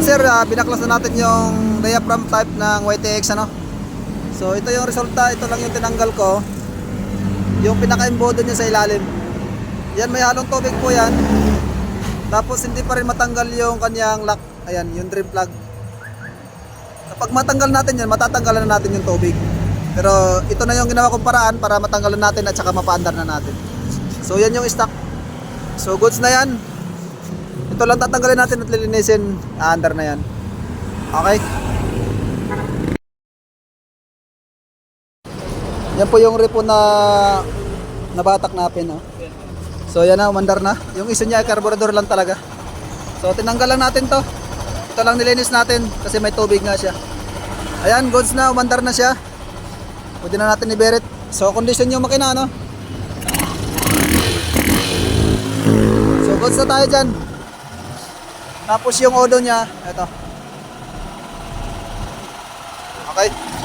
yan sir, ah, binaklas na natin yung diaphragm type ng YTX ano. So ito yung resulta, ito lang yung tinanggal ko. Yung pinaka-embodo niya sa ilalim. Yan may halong tubig po yan. Tapos hindi pa rin matanggal yung kanyang lock. Ayan, yung drain plug. Kapag matanggal natin yan, matatanggalan na natin yung tubig. Pero ito na yung ginawa kong paraan para matanggalan natin at saka mapaandar na natin. So yan yung stock. So goods na yan. Ito lang tatanggalin natin at lilinisin. Aandar na yan. Okay? Yan po yung repo na nabatak natin. Oh. So yan na, umandar na. Yung isa niya, carburetor lang talaga. So tinanggal lang natin to. Ito lang nilinis natin kasi may tubig nga siya. Ayan, goods na, umandar na siya. Pwede na natin i-beret. So condition yung makina, no? So goods na tayo dyan. Tapos yung odo niya, ito. Okay.